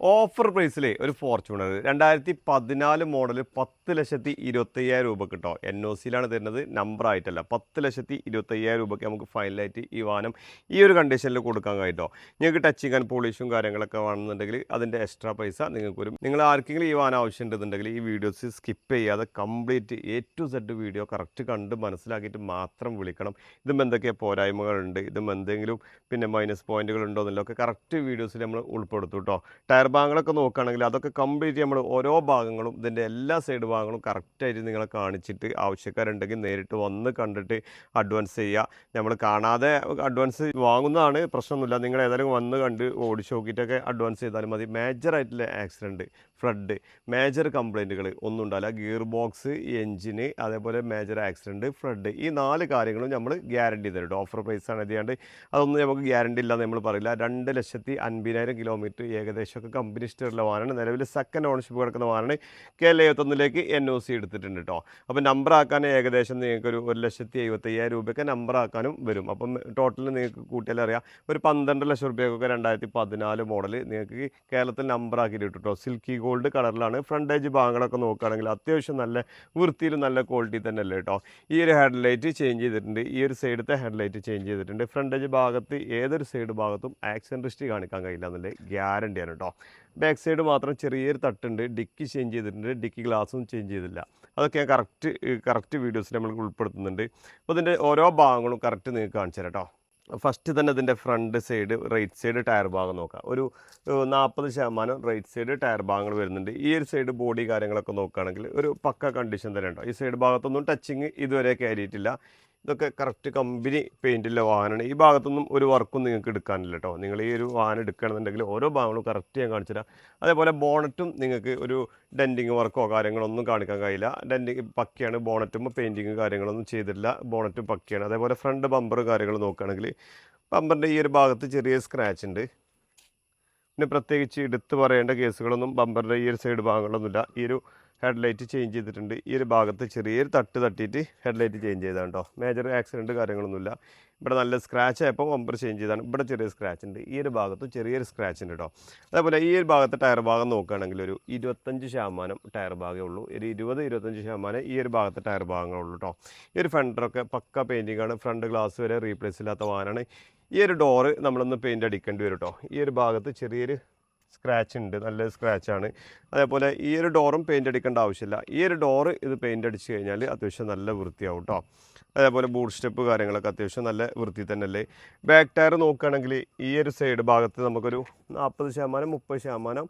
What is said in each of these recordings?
Offer പ്രൈസിൽ ഒരു Fortuner. രണ്ടായിരത്തി പതിനാല് മോഡൽ പത്ത് ലക്ഷത്തി ഇരുപത്തയ്യായിരം രൂപ കിട്ടോ എൻ ഒ സിയിലാണ് തരുന്നത്. നമ്പർ ആയിട്ടല്ല. പത്ത് ലക്ഷത്തി ഇരുപത്തയ്യായിരം രൂപയ്ക്ക് നമുക്ക് ഫൈനലായിട്ട് ഈ വാഹനം ഈ ഒരു കണ്ടീഷനിൽ കൊടുക്കാൻ കഴിട്ടോ നിങ്ങൾക്ക് ടച്ചിങ് ആൻഡ് പോളിഷും കാര്യങ്ങളൊക്കെ വേണമെന്നുണ്ടെങ്കിൽ അതിന്റെ എക്സ്ട്രാ പൈസ നിങ്ങൾക്ക് വരും. നിങ്ങൾ ആർക്കെങ്കിലും ഈ വാഹനം ആവശ്യമുണ്ടെന്നുണ്ടെങ്കിൽ ഈ വീഡിയോസ് സ്കിപ്പ് ചെയ്യാതെ complete A to Z video correct കണ്ട് മനസ്സിലാക്കിയിട്ട് മാത്രം വിളിക്കണം. ഇതും എന്തൊക്കെ പോരായ്മകളുണ്ട്? ഇതും എന്തെങ്കിലും പിന്നെ മൈനസ് പോയിന്റുകൾ ഉണ്ടോ എന്നുള്ളതൊക്കെ കറക്റ്റ് വീഡിയോസിൽ നമ്മൾ ഉൾപ്പെടുത്തും കേട്ടോ ടയർ ഭാഗങ്ങളൊക്കെ നോക്കുകയാണെങ്കിൽ അതൊക്കെ കംപ്ലീറ്റ് നമ്മൾ ഓരോ ഭാഗങ്ങളും ഇതിന്റെ എല്ലാ സൈഡ് ഭാഗങ്ങളും കറക്റ്റായിട്ട് നിങ്ങളെ കാണിച്ചിട്ട് ആവശ്യക്കാരുണ്ടെങ്കിൽ നേരിട്ട് വന്ന് കണ്ടിട്ട് അഡ്വാൻസ് ചെയ്യുക. നമ്മൾ കാണാതെ അഡ്വാൻസ് വാങ്ങുന്നതാണ് പ്രശ്നമൊന്നുമില്ല. നിങ്ങൾ ഏതായാലും വന്ന് കണ്ട് ഓടിച്ച് നോക്കിയിട്ടൊക്കെ അഡ്വാൻസ് ചെയ്താലും മതി. മേജറായിട്ടുള്ള ആക്സിഡന്റ് ഫ്ലഡ് മേജർ കംപ്ലൈന്റുകൾ ഒന്നും ഉണ്ടാവില്ല. ഗിയർ ബോക്സ് എൻജിന് അതേപോലെ മേജർ ആക്സിഡന്റ് ഫ്ലഡ് ഈ നാല് കാര്യങ്ങളും നമ്മൾ ഗ്യാരണ്ടി തരും ഓഫർ പ്രൈസ് ആണ് എഴുതിയാണ്ട് അതൊന്നും നമുക്ക് ഗ്യാരണ്ടി ഇല്ലാന്ന് നമ്മൾ പറയില്ല. രണ്ട് ലക്ഷത്തി അൻപതിനായിരം കിലോമീറ്റർ ഏകദേശമൊക്കെ കമ്പനി സ്റ്റോറിലെ വാഹനമാണ് നിലവിൽ സെക്കൻഡ് ഓണർഷിപ്പ് കിടക്കുന്ന വാഹനമാണ് കെ എൽ എഴുപത്തൊന്നിലേക്ക് എൻ ഒ സി എടുത്തിട്ടുണ്ട് കേട്ടോ അപ്പോൾ നമ്പർ ആക്കാൻ ഏകദേശം നിങ്ങൾക്ക് ഒരു ലക്ഷത്തി എഴുപത്തയ്യായിരം രൂപയൊക്കെ നമ്പർ ആക്കാനും വരും. അപ്പം ടോട്ടൽ നിങ്ങൾക്ക് കൂട്ടിയാൽ അറിയാം ഒരു പന്ത്രണ്ട് ലക്ഷം രൂപയൊക്കെ രണ്ടായിരത്തി പതിനാല് മോഡൽ നിങ്ങൾക്ക് കേരളത്തിൽ നമ്പർ ആക്കിയിട്ട് കിട്ടും സിൽക്കി കളറിലാണ് ഫ്രണ്ടേജ് ഭാഗങ്ങളൊക്കെ നോക്കുകയാണെങ്കിൽ അത്യാവശ്യം നല്ല വൃത്തിയിൽ നല്ല ക്വാളിറ്റി തന്നെ അല്ലേ കേട്ടോ ഈ ഒരു ഹെഡ് ലൈറ്റ് ചേഞ്ച് ചെയ്തിട്ടുണ്ട്. ഈ ഒരു സൈഡത്തെ ഹെഡ്ലൈറ്റ് ചേഞ്ച് ചെയ്തിട്ടുണ്ട്. ഫ്രണ്ട് ഫ്രണ്ടേജ് ഭാഗത്ത് ഏതൊരു സൈഡ് ഭാഗത്തും ആക്സിഡന്റ് കാണിക്കാൻ കഴിയില്ല എന്നുള്ള ഗ്യാരണ്ടിയാണ് കേട്ടോ ബാക്ക് സൈഡ് മാത്രം ചെറിയൊരു തട്ടുണ്ട്. ഡിക്കി ചേഞ്ച് ചെയ്തിട്ടുണ്ട്. ഡിക്കി ഗ്ലാസും ചേഞ്ച് ചെയ്തില്ല. അതൊക്കെ ഞാൻ കറക്റ്റ് കറക്റ്റ് വീഡിയോസിൽ നമ്മൾ ഉൾപ്പെടുത്തുന്നുണ്ട്. അപ്പോൾ ഇതിന്റെ ഓരോ ഭാഗങ്ങളും കറക്റ്റ് നിങ്ങൾക്ക് കാണിച്ചു തരാം കേട്ടോ ഫസ്റ്റ് തന്നെ ഇതിന്റെ front side right side tyre ഭാഗം നോക്കാം. ഒരു നാൽപ്പത് ശതമാനം റൈറ്റ് സൈഡ് ടയർ ഭാഗങ്ങൾ വരുന്നുണ്ട്. ഈ ഒരു സൈഡ് ബോഡി കാര്യങ്ങളൊക്കെ നോക്കുകയാണെങ്കിൽ ഒരു പക്ക കണ്ടീഷൻ തന്നെ ഉണ്ടോ? ഈ സൈഡ് ഭാഗത്തൊന്നും ടച്ചിങ് ഇതുവരെ കയറിയിട്ടില്ല. ഇതൊക്കെ കറക്റ്റ് കമ്പനി പെയിന്റിലെ വാഹനമാണ് ഈ ഭാഗത്തൊന്നും ഒരു വർക്കും നിങ്ങൾക്ക് എടുക്കാനില്ല കേട്ടോ നിങ്ങൾ ഈ ഒരു വാഹനം എടുക്കുകയാണെന്നുണ്ടെങ്കിൽ ഓരോ ഭാഗങ്ങളും കറക്റ്റ് ഞാൻ കാണിച്ചു തരാം. അതേപോലെ ബോണറ്റും നിങ്ങൾക്ക് ഒരു ഡെന്റിങ് വർക്കോ കാര്യങ്ങളൊന്നും കാണിക്കാൻ കഴിയില്ല. ഡെന്റിങ് പക്കയാണ് ബോണറ്റും പെയിന്റിങ് കാര്യങ്ങളൊന്നും ചെയ്തില്ല ബോണറ്റും പക്കയാണ്. അതേപോലെ ഫ്രണ്ട് ബമ്പർ കാര്യങ്ങൾ നോക്കുകയാണെങ്കിൽ ബമ്പറിന്റെ ഈ ഒരു ഭാഗത്ത് ചെറിയ സ്ക്രാച്ച് ഉണ്ട്. പിന്നെ പ്രത്യേകിച്ച് എടുത്തു പറയേണ്ട കേസുകളൊന്നും ബമ്പറിന്റെ ഈ ഒരു സൈഡ് ഭാഗങ്ങളൊന്നുമില്ല ഈ ഒരു ഹെഡ്ലൈറ്റ് ചേഞ്ച് ചെയ്തിട്ടുണ്ട്. ഈ ഒരു ഭാഗത്ത് ചെറിയൊരു തട്ട് തട്ടിയിട്ട് ഹെഡ്ലൈറ്റ് ചേഞ്ച് ചെയ്താണ് കേട്ടോ മേജർ ആക്സിഡന്റ് കാര്യങ്ങളൊന്നുമില്ല. ഇവിടെ നല്ല സ്ക്രാച്ച് ആയപ്പോൾ ബമ്പർ ചേഞ്ച് ചെയ്താണ്. ഇവിടെ ചെറിയ സ്ക്രാച്ച് ഉണ്ട്. ഈ ഒരു ഭാഗത്ത് ചെറിയൊരു സ്ക്രാച്ച് ഉണ്ട് കേട്ടോ അതേപോലെ ഈ ഒരു ഭാഗത്ത് ടയർ ഭാഗം നോക്കുകയാണെങ്കിൽ ഒരു ഇരുപത്തഞ്ച് ശതമാനം ടയർ ഭാഗമേ ഉള്ളൂ. ഒരു ഇരുപത് ഇരുപത്തഞ്ച് ശതമാനം ഈ ഒരു ഭാഗത്ത് ടയർ ഭാഗങ്ങളുള്ളൂ കേട്ടോ ഈ ഒരു ഫ്രണ്ടറൊക്കെ പക്ക പെയിന്റിംഗ് ആണ്. ഫ്രണ്ട് ഗ്ലാസ് വരെ റീപ്ലേസ് ഇല്ലാത്ത വാഹനമാണ് ഈ ഒരു ഡോറ് നമ്മളൊന്ന് പെയിന്റ് അടിക്കേണ്ടി വരും കേട്ടോ ഈ ഒരു ഭാഗത്ത് ചെറിയൊരു സ്ക്രാച്ച് ഉണ്ട് നല്ല സ്ക്രാച്ചാണ് അതേപോലെ ഈ ഒരു ഡോറും പെയിന്റ് അടിക്കേണ്ട ആവശ്യമില്ല. ഈ ഒരു ഡോറ് ഇത് പെയിന്റ് അടിച്ച് കഴിഞ്ഞാൽ അത്യാവശ്യം നല്ല വൃത്തിയാവും കേട്ടോ അതേപോലെ ബൂട്ട് സ്റ്റെപ്പ് കാര്യങ്ങളൊക്കെ അത്യാവശ്യം നല്ല വൃത്തി തന്നെയല്ലേ? ബാക്ക് ടയർ നോക്കുകയാണെങ്കിൽ ഈ ഒരു സൈഡ് ഭാഗത്ത് നമുക്കൊരു നാൽപ്പത് ശതമാനം മുപ്പത് ശതമാനം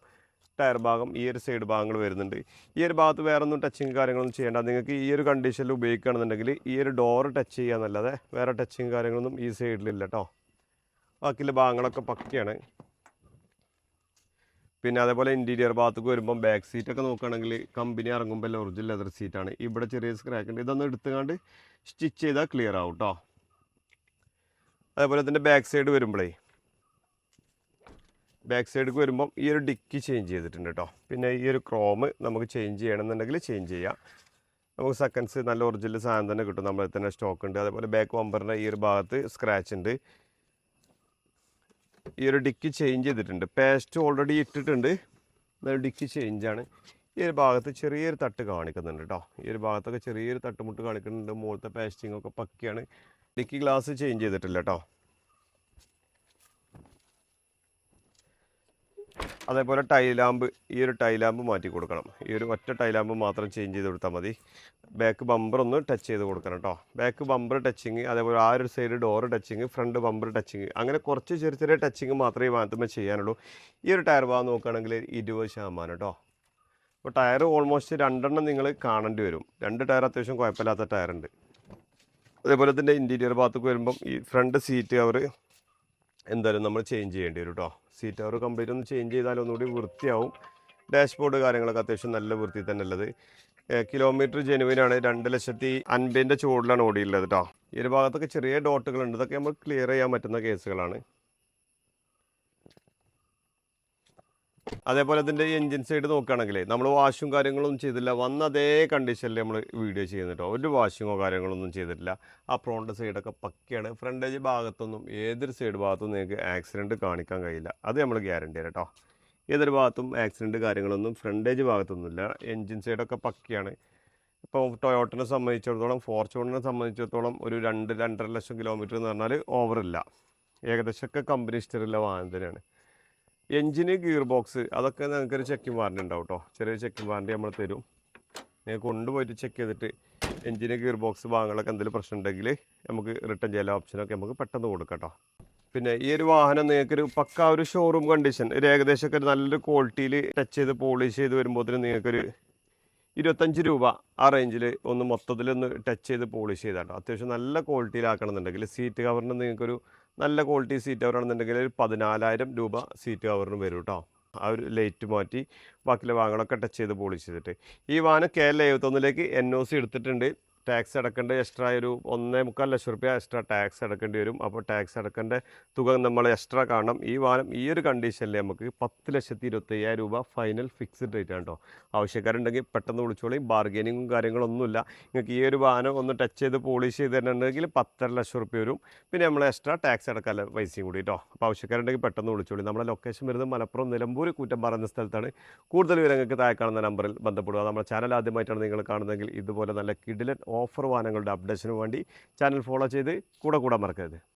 ടയർ ഭാഗം ഈ ഒരു സൈഡ് ഭാഗങ്ങൾ വരുന്നുണ്ട്. ഈ ഒരു ഭാഗത്ത് വേറെ ഒന്നും ടച്ചിങ് കാര്യങ്ങളൊന്നും ചെയ്യേണ്ട. നിങ്ങൾക്ക് ഈ ഒരു കണ്ടീഷനിൽ ഉപയോഗിക്കുകയാണെന്നുണ്ടെങ്കിൽ ഈ ഒരു ഡോറ് ടച്ച് ചെയ്യാന്നല്ലാതെ വേറെ ടച്ചിങ് കാര്യങ്ങളൊന്നും ഈ സൈഡിലില്ല കേട്ടോ ബാക്കിയുള്ള ഭാഗങ്ങളൊക്കെ പക്കയാണ്. പിന്നെ അതേപോലെ ഇന്റീരിയർ ഭാഗത്തേക്ക് വരുമ്പം ബാക്ക് സീറ്റൊക്കെ നോക്കുകയാണെങ്കിൽ കമ്പനി ഇറങ്ങുമ്പോൾ എല്ലാം ഒറിജിനൽ ലെതർ സീറ്റാണ് ഇവിടെ ചെറിയ സ്ക്രാക്ക് ഉണ്ട്. ഇതൊന്ന് എടുത്തുകൊണ്ട് സ്റ്റിച്ച് ചെയ്താൽ ക്ലിയർ ആവും കേട്ടോ അതേപോലെ ഇതിന്റെ ബാക്ക് സൈഡ് വരുമ്പോഴേ ബാക്ക് സൈഡിലേക്ക് വരുമ്പം ഈ ഒരു ഡിക്കി ചേഞ്ച് ചെയ്തിട്ടുണ്ട് കേട്ടോ പിന്നെ ഈ ഒരു ക്രോം നമുക്ക് ചേഞ്ച് ചെയ്യണമെന്നുണ്ടെങ്കിൽ ചേഞ്ച് ചെയ്യാം. നമുക്ക് സെക്കൻഡ്സ് നല്ല ഒറിജിനൽ സാധനം തന്നെ കിട്ടും. നമ്മളെ തന്നെ സ്റ്റോക്ക് ഉണ്ട്. അതേപോലെ ബാക്ക് വമ്പറിന്റെ ഈ ഒരു ഭാഗത്ത് സ്ക്രാച്ച് ഉണ്ട്. ഈ ഒരു ഡിക്ക് ചേഞ്ച് ചെയ്തിട്ടുണ്ട്. പേസ്റ്റ് ഓൾറെഡി ഇട്ടിട്ടുണ്ട്. എന്നാലും ഡിക്ക് ചേഞ്ചാണ് ഈ ഒരു ഭാഗത്ത് ചെറിയൊരു തട്ട് കാണിക്കുന്നുണ്ട് കേട്ടോ ഈ ഒരു ഭാഗത്തൊക്കെ ചെറിയൊരു തട്ടുമുട്ട് കാണിക്കുന്നുണ്ട്. മുകളിലത്തെ പേസ്റ്റിംഗ് ഒക്കെ പക്കയാണ്. ഡിക്കി ഗ്ലാസ് ചേഞ്ച് ചെയ്തിട്ടില്ല കേട്ടോ അതേപോലെ ടൈലാമ്പ് ഈ ഒരു ടൈലാമ്പ് മാറ്റി കൊടുക്കണം. ഈ ഒരു ഒറ്റ ടൈലാമ്പ് മാത്രം ചേഞ്ച് ചെയ്ത് കൊടുത്താൽ മതി. ബാക്ക് ബമ്പർ ഒന്ന് ടച്ച് ചെയ്ത് കൊടുക്കണം കേട്ടോ ബാക്ക് ബമ്പർ ടച്ചിങ് അതേപോലെ ആ ഒരു side door touching front bumper touching അങ്ങനെ കുറച്ച് ചെറിയ ചെറിയ ടച്ചിങ് മാത്രമേ മാത്രമേ ചെയ്യാനുള്ളൂ. ഈ ഒരു ടയർ ഭാഗം നോക്കുകയാണെങ്കിൽ ഇരുപത് ശതമാനം കേട്ടോ അപ്പോൾ ടയർ ഓൾമോസ്റ്റ് രണ്ടെണ്ണം നിങ്ങൾ കാണേണ്ടി വരും. രണ്ട് ടയർ അത്യാവശ്യം കുഴപ്പമില്ലാത്ത ടയറുണ്ട് അതേപോലെ തന്നെ ഇന്റീരിയർ ഭാഗത്തേക്ക് വരുമ്പം ഈ ഫ്രണ്ട് സീറ്റ് അവർ എന്തായാലും നമ്മൾ ചേഞ്ച് ചെയ്യേണ്ടി വരും കേട്ടോ സീറ്റ് കവർ കംപ്ലീറ്റ് ഒന്ന് ചേഞ്ച് ചെയ്താൽ ഒന്നുകൂടി വൃത്തിയാവും. ഡാഷ്ബോർഡ് കാര്യങ്ങളൊക്കെ അത്യാവശ്യം നല്ല വൃത്തി തന്നെ ഉള്ളത് കിലോമീറ്റർ ജെനുവിനാണ് രണ്ട് ലക്ഷത്തി അൻപതിന്റെ ചുവടിലാണ് ഓടിയുള്ളത് കേട്ടോ ഈ ഒരു ഭാഗത്തൊക്കെ ചെറിയ ഡോട്ടുകളുണ്ട് ഇതൊക്കെ നമ്മൾ ക്ലിയർ ചെയ്യാൻ പറ്റുന്ന കേസുകളാണ് അതേപോലെ അതിന്റെ എൻജിൻ സൈഡ് നോക്കുകയാണെങ്കിൽ നമ്മൾ വാഷും കാര്യങ്ങളൊന്നും ചെയ്തില്ല. വന്ന അതേ കണ്ടീഷനിൽ നമ്മൾ വീഡിയോ ചെയ്യുന്നുണ്ടോ ഒരു വാഷിങ്ങോ കാര്യങ്ങളൊന്നും ചെയ്തിട്ടില്ല. ആ ഫ്രണ്ട് സൈഡൊക്കെ പക്കയാണ്. ഫ്രണ്ടേജ് ഭാഗത്തൊന്നും ഏതൊരു സൈഡ് ഭാഗത്തും നിങ്ങൾക്ക് ആക്സിഡന്റ് കാണിക്കാൻ കഴിയില്ല. അത് നമ്മൾ ഗ്യാരണ്ടി കേട്ടോ ഏതൊരു ഭാഗത്തും ആക്സിഡന്റ് കാര്യങ്ങളൊന്നും ഫ്രണ്ടേജ് ഭാഗത്തൊന്നുമില്ല. എൻജിൻ സൈഡൊക്കെ പക്കയാണ്. ഇപ്പോൾ ടൊയോട്ടിനെ സംബന്ധിച്ചിടത്തോളം ഫോർച്യൂണറിനെ സംബന്ധിച്ചിടത്തോളം ഒരു രണ്ട് രണ്ടര ലക്ഷം കിലോമീറ്റർ എന്ന് പറഞ്ഞാൽ ഓവറില്ല ഏകദേശമൊക്കെ കമ്പനി ഇഷ്ടമുള്ള വാഹനം തന്നെയാണ് എഞ്ചിന് ഗിയർ ബോക്സ് അതൊക്കെ നിങ്ങൾക്കൊരു ചെക്കിംഗ് വാറണ്ടി ഉണ്ടാവും കേട്ടോ ചെറിയ ചെക്കിംഗ് വാറണ്ടി നമ്മൾ തരും. നിങ്ങൾ കൊണ്ടുപോയിട്ട് ചെക്ക് ചെയ്തിട്ട് എഞ്ചിന് ഗിയർ ബോക്സ് ഭാഗങ്ങളൊക്കെ എന്തെങ്കിലും പ്രശ്നം ഉണ്ടെങ്കിൽ നമുക്ക് റിട്ടേൺ ചെയ്യാൻ ഓപ്ഷനൊക്കെ നമുക്ക് പെട്ടെന്ന് കൊടുക്കാം പിന്നെ ഈ ഒരു വാഹനം നിങ്ങൾക്കൊരു പക്ക ഒരു ഷോറൂം കണ്ടീഷൻ ഒരു ഏകദേശമൊക്കെ ഒരു നല്ലൊരു ക്വാളിറ്റിയിൽ ടച്ച് ചെയ്ത് പോളിഷ് ചെയ്ത് വരുമ്പോഴത്തേനും നിങ്ങൾക്കൊരു ഇരുപത്തഞ്ച് രൂപ ആ റേഞ്ചിൽ ഒന്ന് മൊത്തത്തിലൊന്ന് ടച്ച് ചെയ്ത് പോളിഷ് ചെയ്താട്ടോ. അത്യാവശ്യം നല്ല ക്വാളിറ്റിയിലാക്കണമെന്നുണ്ടെങ്കിൽ സീറ്റ് കവറിന് നിങ്ങൾക്കൊരു നല്ല ക്വാളിറ്റി സീറ്റ് കവറാണെന്നുണ്ടെങ്കിൽ ഒരു പതിനാലായിരം രൂപ സീറ്റ് കവറിന് വരും കേട്ടോ ആ ഒരു ലൈറ്റ് മാറ്റി ബാക്കിയുള്ള വാഹനങ്ങളൊക്കെ ടച്ച് ചെയ്ത് പോളിഷ് ചെയ്തിട്ട് ഈ വാഹനം കെ എൽ എഴുപത്തൊന്നിലേക്ക് എൻ ഒ സി എടുത്തിട്ടുണ്ട്. ടാക്സ് അടക്കേണ്ട എക്സ്ട്രാ ഒരു ഒന്നേ മുക്കാൽ ലക്ഷം റുപ്യ എക്സ്ട്രാ ടാക്സ് അടക്കേണ്ടി വരും. അപ്പോൾ ടാക്സ് അടക്കേണ്ട തുക നമ്മൾ എക്സ്ട്രാ കാണണം. ഈ വാഹനം ഈ ഒരു കണ്ടീഷനിൽ നമുക്ക് പത്ത് ലക്ഷത്തി ഇരുപത്തയ്യായിരം രൂപ ഫൈനൽ ഫിക്സ്ഡ് റേറ്റ് ആണ് കേട്ടോ ആവശ്യക്കാരുണ്ടെങ്കിൽ പെട്ടെന്ന് വിളിച്ചോളി. ബാർഗൈനിങ്ങും കാര്യങ്ങളൊന്നുമില്ല. നിങ്ങൾക്ക് ഈ ഒരു വാഹനം ഒന്ന് ടച്ച് ചെയ്ത് പോളിഷ് ചെയ്ത് തരണമെങ്കിൽ പത്തര ലക്ഷം റുപ്യ വരും. പിന്നെ നമ്മൾ എക്സ്ട്രാ ടാക്സ് അടക്കാൻ പൈസയും കൂടി കേട്ടോ അപ്പോൾ ആവശ്യക്കാരുണ്ടെങ്കിൽ പെട്ടെന്ന് വിളിച്ചോളി. നമ്മുടെ ലൊക്കേഷൻ വരുന്നത് മലപ്പുറം നിലമ്പൂർ കൂറ്റം എന്ന സ്ഥലത്താണ്. കൂടുതൽ വിവരങ്ങൾക്ക് താഴെ കാണുന്ന നമ്പറിൽ ബന്ധപ്പെടുക. നമ്മുടെ ചാനൽ ആദ്യമായിട്ടാണ് നിങ്ങൾ കാണുന്നതെങ്കിൽ ഇതുപോലെ നല്ല കിടിലൻ ഓഫർ വാഹനങ്ങളുടെ അപ്ഡേഷന് വേണ്ടി ചാനൽ ഫോളോ ചെയ്ത് കൂടെ കൂടെ മറക്കരുത്.